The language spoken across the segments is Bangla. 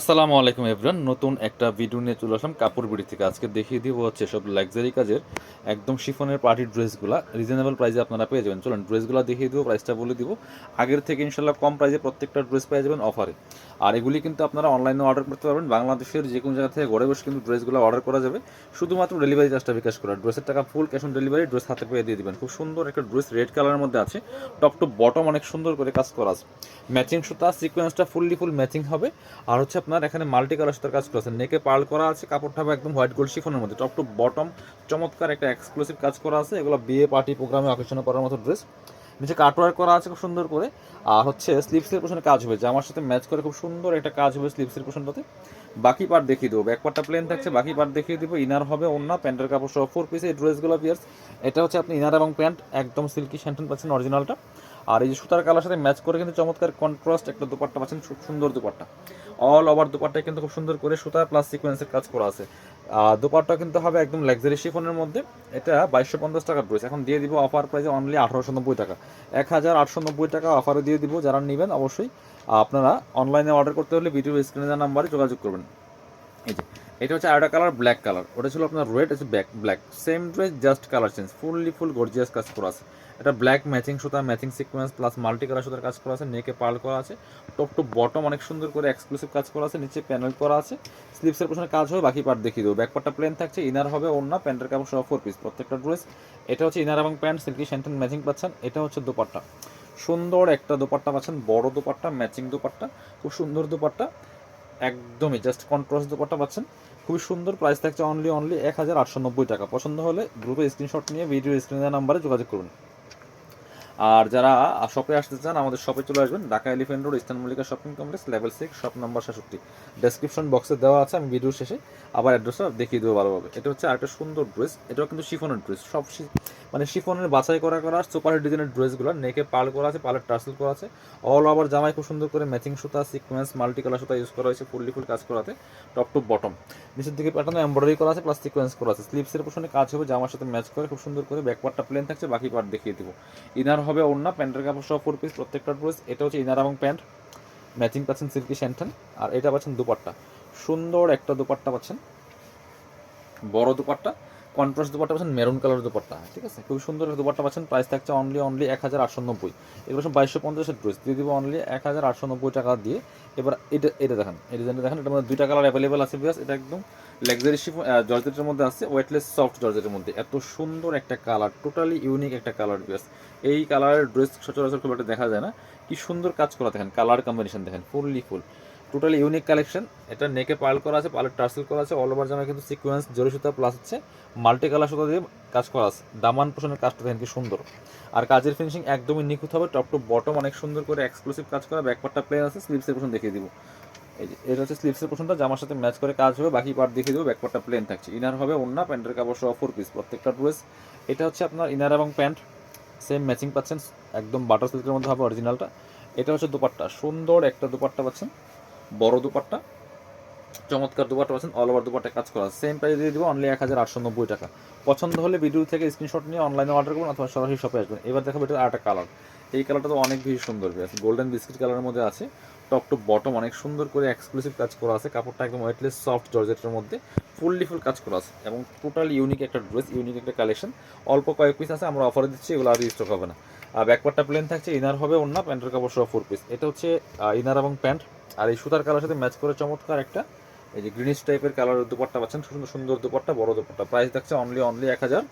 আসসালামু আলাইকুম এভরান নতুন একটা ভিডিও নিয়ে চলে আসলাম কাপড় বিড়ি থেকে। আজকে দেখিয়ে দিব হচ্ছে সব লাক্সারি কাজের একদম শিফনের পার্টির ড্রেসগুলো রিজনেবল প্রাইসে আপনারা পেয়ে যাবেন। চলুন ড্রেসগুলো দেখিয়ে দিব প্রাইসটা বলে দিব। আগের থেকে ইনশাল্লাহ কম প্রাইসে প্রত্যেকটা ড্রেস পেয়ে যাবেন অফারে আর এগুলি কিন্তু আপনারা অনলাইনে অর্ডার করতে পারবেন। বাংলাদেশের যে কোনো জায়গা থেকে ঘরে বসে কিন্তু ড্রেসগুলো অর্ডার করা যাবে। শুধুমাত্র ডেলিভারি চার্জটা বিকাশ করা। ড্রেসের টাকা full cash on delivery dress হাতে পেয়ে দিয়ে দিবেন। খুব সুন্দর একটা ড্রেস রেড কালারের মধ্যে আছে। টপ টু বটম অনেক সুন্দর করে কাজ করা আছে। ম্যাচিং সুতা সিকোয়েন্সটা ফুললি ফুল ম্যাচিং হবে। আর হচ্ছে আপনার এখানে মাল্টি কালার সুতার কাজ করা আছে। নেকে পার্ল করা আছে কাপড়টা হবে একদম হোয়াইট গোল্ড শিফনের মধ্যে, টপ টু বটম, চমৎকার একটা এক্সক্লুসিভ কাজ করা আছে। এগুলো বিয়ে পার্টি প্রোগ্রামে আকর্ষণ করার মতো ড্রেস নিচে কাটওয়ার্ক করা আছে খুব সুন্দর করে। আর হচ্ছে স্লিপসের পোশনে কাজ হবে জামার সাথে ম্যাচ করে খুব সুন্দর একটা কাজ হবে স্লিপসের পোশনটাতে। বাকি পার্ট দেখিয়ে দেবো। ব্যাক পার্টটা প্লেন থাকছে, বাকি পার্ট দেখিয়ে দেবো। ইনার হবে অন্য প্যান্টের কাপড় সহ ফোর পিস এই ড্রেসগুলো পিয়ার্স এটা হচ্ছে আপনি ইনার এবং প্যান্ট একদম সিল্কি স্যান্টন পাচ্ছেন অরিজিনালটা আর এই যে সুতার কালার সাথে ম্যাচ করে কিন্তু চমৎকার কন্ট্রাস্ট একটা দুপাট্টা পাচ্ছেন খুব সুন্দর দুপাট্টা। অল ওভার দুপাট্টায় কিন্তু খুব সুন্দর করে সুতা প্লাস সিকোয়েন্সের কাজ করা আছে। আর দুপাট্টা কিন্তু হবে একদম লাক্সারি শিফনের মধ্যে। এটা বাইশশো পঞ্চাশ টাকার ড্রেস এখন দিয়ে দিব অফার প্রাইসে অনলি আঠারোশো নব্বই টাকা। এক হাজার আটশো নব্বই টাকা অফারে দিয়ে দিব। যারা নেবেন অবশ্যই আপনারা অনলাইনে অর্ডার করতে হলে ভিডিও স্ক্রিনে নাম্বারে যোগাযোগ করবেন। এই যে এটা হচ্ছে আরেকটা কালার ব্ল্যাক কালার ওটা ছিল আপনার রেড আছে black black same dress just colour change fully full gorgeous কাজ করা আছে। এটা ব্ল্যাক ম্যাচিং সুতা matching sequence plus multi colour সুতার কাজ করা আছে নেকে পার্ল করা আছে। টপ টু বটম অনেক সুন্দর করে এক্সক্লুসিভ কাজ করা আছে, নিচে প্যানেল করা আছে। স্লিপসের পেছনে কাজ হবে, বাকি পার্ট দেখিয়ে দেবো। ব্যাক পার্টটা প্লেন থাকছে ইনার হবে অন্য প্যান্টের কাপড় সহ ফোর পিস প্রত্যেকটা ড্রেস এটা হচ্ছে ইনার এবং প্যান্ট সিল্কি স্যান্টেন ম্যাচিং পাচ্ছেন। এটা হচ্ছে দোপাট্টা। সুন্দর একটা দোপাট্টা পাচ্ছেন, বড় দোপাট্টা ম্যাচিং দোপাট্টা, খুব সুন্দর দোপাট্টা। একদমই জাস্ট কন্ট্রাস্ট দোপাট্টা পাচ্ছেন। খুবই সুন্দর প্রাইস থাকছে অনলি অনলি এক হাজার আটশো নব্বই টাকা। পছন্দ হলে গ্রুপে স্ক্রিনশট নিয়ে ভিডিও স্ক্রিনে নাম্বারে যোগাযোগ করুন। আর যারা শপে আসতে চান, আমাদের শপে চলে আসবেন। Dhaka Elephant Road Eastern Mallika shopping complex level six shop number সাতষট্টি ডেসক্রিপশন বক্সে দেওয়া আছে, আমি ভিডিও শেষে আবার অ্যাড্রেসটা দেখিয়ে দেবো ভালোভাবে। এটা হচ্ছে আরেকটা সুন্দর ড্রেস এটাও কিন্তু শিফনের ড্রেস সব মানে শিফনের বাছাই করা করা, সুপার ডিজাইনের ড্রেসগুলো, নেকে পাল করা আছে, পালের টার্সেল করা আছে। অল ওভার জামাই খুব সুন্দর করে ম্যাচিং সুতা সিকোয়েন্স মাল্টি কালার সুতা ইউজ করা হয়েছে ফুললি ফুল কাজ করাতে টপ টু বটম নিচের দিকে প্যাটার্ন এমব্রয়ডারি করা আছে প্লাস সিকোয়েন্স করা আছে। স্লিপসের পোশনে কাজ হবে, জামার সাথে ম্যাচ করে, খুব সুন্দর করে ব্যাক পার্টটা প্লেন থাকছে, বাকি পার্ট দেখিয়ে দিব। ইনার হবে অন্য প্যান্টের কাপড় সহ ফোর পিস প্রত্যেকটা ড্রেস এটা হচ্ছে ইনার এবং প্যান্ট ম্যাচিং পাচ্ছেন সিল্কি স্যান্টন আর এটা পাচ্ছেন দুপাট্টা। সুন্দর একটা দুপাট্টা পাচ্ছেন। বড় দুপাট্টা। কন্ট্রাস্ট দুপাট্টা পাচ্ছেন মেরুন কালার দুপাট্টা, ঠিক আছে? খুব সুন্দর দুপাট্টা পাচ্ছেন প্রাইস থাকছে অনলি অনলি এক হাজার আটশো নব্বই। এগুলো সব বাইশশো পঞ্চাশের ড্রেস দিয়ে দিব অনলি এক হাজার আটশো নব্বই টাকা দিয়ে। এবার এটা এটা দেখেন, এই ডিজাইনটা দেখেন, এটার মধ্যে দুইটা কালার অ্যাভেলেবেল আছে বিয়াস এটা একদম লাক্সারি শিপ জর্জেটের মধ্যে আছে ওয়েটলেস সফট জর্জেটের মধ্যে। এত সুন্দর একটা কালার টোটালি ইউনিক একটা কালার বিয়াস এই কালারের ড্রেস সচরাচর খুব একটা দেখা যায় না। কি সুন্দর কাজ করা, দেখেন কালার কম্বিনেশন দেখেন fully full totally unique collection এটা নেকে পাল করা আছে পালের টার্সেল করা আছে অল ওভার জামা কিন্তু সিকোয়েন্স জরি সুতা প্লাস হচ্ছে মাল্টি কালার সুতা দিয়ে কাজ করা আছে। দামান পোষণের কাজটা দেখেন কি সুন্দর। আর কাজের ফিনিশিং একদমই নিখুঁত হবে টপ টু বটম অনেক সুন্দর করে এক্সক্লুসিভ কাজ করা ব্যাকপার্টটা প্লেন আছে স্লিপসের পোষণ দেখিয়ে দিব। এই যে, এটা হচ্ছে স্লিপসের পোষণটা, জামার সাথে ম্যাচ করে কাজ হবে, বাকি পার্ট দেখিয়ে দেবো ব্যাকপার্টটা প্লেন থাকছে। ইনার হবে অন্য প্যান্টের কাপড় সহ ফোর পিস প্রত্যেকটা ড্রেস এটা হচ্ছে আপনার ইনার এবং প্যান্ট সেম ম্যাচিং পাচ্ছেন, একদম বাটার সিল্কের মধ্যে হবে অরিজিনালটা এটা হচ্ছে দুপাট্টা, সুন্দর একটা দুপাট্টা পাচ্ছেন। বড় দুপাট্টা, চমৎকার দুপাট্টা পাচ্ছেন অল ওভার দুপাট্টা কাজ করা। সেম প্রাইস দিয়ে দিব অনলি এক হাজার আটশো নব্বই টাকা। পছন্দ হলে ভিডিও থেকে স্ক্রিনশট নিয়ে অনলাইনে অর্ডার করুন অথবা সরাসরি শপে আসবেন। এবার দেখাবো এটা আরেকটা কালার এই কালারটা তো অনেক বেশি সুন্দর আছে গোল্ডেন বিস্কিট কালারের মধ্যে আছে। টপ টু বটম অনেক সুন্দর করে এক্সক্লুসিভ কাজ করা আছে। কাপড়টা একদম ওয়েটলেস সফট জর্জেটের মধ্যে ফুললি ফুল কাজ করা আছে। এবং টোটাল ইউনিক একটা ড্রেস ইউনিক একটা কালেকশন অল্প কয়েক পিস আছে, আমরা অফারে দিচ্ছি, এগুলো আর স্টক হবে না। আর ব্যাকপার্টটা প্লেন থাকছে ইনার হবে অন্য প্যান্টের কাপড় সহ ফোর পিস এটা হচ্ছে ইনার এবং প্যান্ট আর এই সুতার কালার সাথে ম্যাচ করে চমৎকার একটা, এই যে গ্রিনিশ টাইপের কালারের দুপাট্টা পাচ্ছেন, সুন্দর সুন্দর দুপাট্টা, বড় দুপাট্টা। প্রাইস থাকছে অনলি অনলি এক হাজার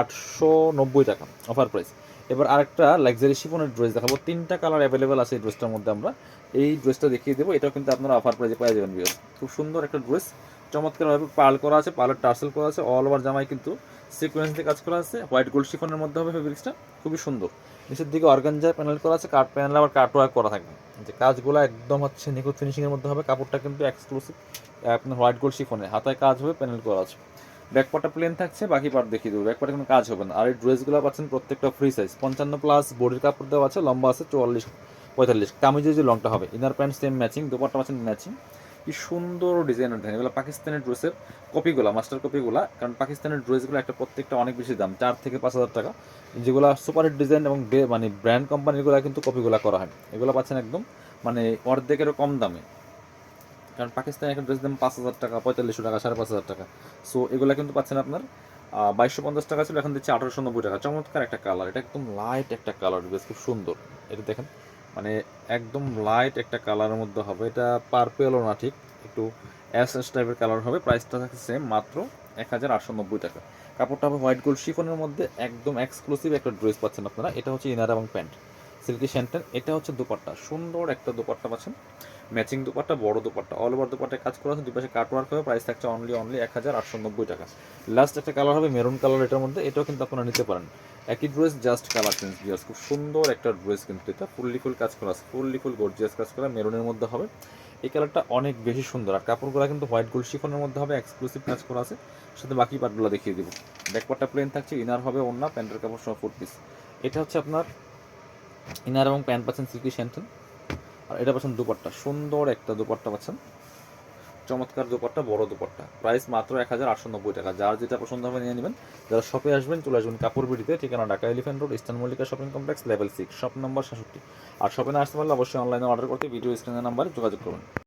আটশো নব্বই টাকা অফার প্রাইস এবার আরেকটা লাক্সারি শিফনের ড্রেস দেখাবো। তিনটা কালার অ্যাভেলেবেল আছে এই ড্রেসটার মধ্যে আমরা। এই ড্রেসটা দেখিয়ে দেবো, এটাও কিন্তু আপনারা অফার প্রাইসে পেয়ে যাবেন বিয়ার খুব সুন্দর একটা ড্রেস চমৎকারভাবে পাল করা আছে পালের টার্সেল করা আছে অল ওভার জামায় কিন্তু সিকোয়েন্স দিয়ে কাজ করা আছে। হোয়াইট গোল্ড শিফনের মধ্যে হবে ফেব্রিক্সটা খুবই সুন্দর। নিচের দিকে অর্গানজার প্যানেল করা আছে কাঠ প্যানেল আবার কাট ওয়ার্ক করা থাকবে। যে কাজগুলো একদম হচ্ছে নিখুঁত ফিনিশিংয়ের মধ্যে হবে, কাপড়টা কিন্তু এক্সক্লুসিভ আপনার হোয়াইট গোল্ড শিফনে। হাতায় কাজ হবে প্যানেল করা আছে। ব্যাকপাটা প্লেন থাকছে, বাকি পার্ট দেখিয়ে দেবো। ব্যাকপাটে কোনো কাজ হবে না। আর এই ড্রেসগুলো পাচ্ছেন প্রত্যেকটা ফ্রি সাইজ পঞ্চান্ন প্লাস বডির কাপড় দেওয়া আছে, লম্বা আছে, চুয়াল্লিশ, পঁয়তাল্লিশ। কামিজে যে লংটা হবে inner pant same matching dupatta পাচ্ছেন ম্যাচিং কি সুন্দর ডিজাইনের দেখেন এগুলো পাকিস্তানের ড্রেসের কপিগুলো মাস্টার কপিগুলো। কারণ পাকিস্তানের ড্রেসগুলো একটা প্রত্যেকটা অনেক বেশি দাম, চার থেকে পাঁচ হাজার টাকা। যেগুলো সুপার ডিজাইন এবং মানে ব্র্যান্ড কোম্পানিগুলো কিন্তু কপিগুলো করা হয়। এগুলো পাচ্ছেন একদম মানে অর্ধেকেরও কম দামে। কারণ পাকিস্তানি একটা ড্রেস দাম পাঁচ হাজার টাকা, পঁয়তাল্লিশশো টাকা, সাড়ে পাঁচ হাজার টাকা। সো এগুলো কিন্তু পাচ্ছেন আপনার বাইশশো পঞ্চাশ টাকা ছিল, এখন দিচ্ছে আঠারোশো নব্বই টাকা। চমৎকার একটা কালার এটা একদম লাইট একটা কালার ড্রেস খুব সুন্দর। এটা দেখেন। মানে একদম লাইট একটা কালারের মধ্যে হবে। এটা পার্পেলও না ঠিক, একটু অ্যাশ অ্যাশ টাইপের কালার হবে। প্রাইসটা থাকছে সেম মাত্র এক হাজার আটশো নব্বই টাকা। কাপড়টা হবে হোয়াইট গোল্ড শিফনের মধ্যে, একদম এক্সক্লুসিভ একটা ড্রেস পাচ্ছেন আপনারা। এটা হচ্ছে ইনার এবং প্যান্ট সিল্কি সেন্টার, এটা হচ্ছে দুপাট্টা। সুন্দর একটা দুপাট্টা পাচ্ছেন। ম্যাচিং দুপাট্টা, বড় দুপাট্টা। অল ওভার দুপাট্টায় কাজ করা আছে দুপাশে কাট ওয়ার্ক হবে প্রাইস থাকছে অনলি অনলি এক হাজার আটশো নব্বই টাকা। লাস্ট একটা কালার হবে মেরুন কালার এটার মধ্যে। এটাও কিন্তু আপনারা নিতে পারেন। একই ড্রেস জাস্ট কালার চেঞ্জ বিয়াস খুব সুন্দর একটা ড্রেস কিন্তু এটা। ফুললি ফুল কাজ করা আছে। ফুললি ফুল গর্জিয়াস কাজ করা মেরুনের মধ্যে হবে। এই কালারটা অনেক বেশি সুন্দর। আর কাপড়গুলো কিন্তু হোয়াইট গোল্ড শিফনের মধ্যে হবে এক্সক্লুসিভ কাজ করা আছে। সাথে বাকি পার্টগুলো দেখিয়ে দিব। ব্যাকপার্টটা প্লেন থাকছে ইনার হবে অন্য প্যান্টের কাপড় সহ ফুট পিস এটা হচ্ছে আপনার ইনার এবং প্যান্ট পাচ্ছেন সিল্কি শ্যান্টন আর এটা পাচ্ছেন দুপাট্টা। সুন্দর একটা দুপাট্টা পাচ্ছেন। চমৎকার দুপাট্টা, বড় দুপাট্টা। প্রাইস মাত্র এক হাজার আটশো নব্বই টাকা। যার যেটা পছন্দ হবে নিয়ে নেবেন। যারা শপে আসবেন, চলে আসবেন কাপড় বিড়িতে। ঠিকানা Dhaka Elephant Road, Eastern Mallika shopping complex, level six, shop number সাতষট্টি আর শপে না আসতে পারলে অবশ্যই অনলাইনে অর্ডার করতে ভিডিও স্ক্রিনের নাম্বারে যোগাযোগ করুন।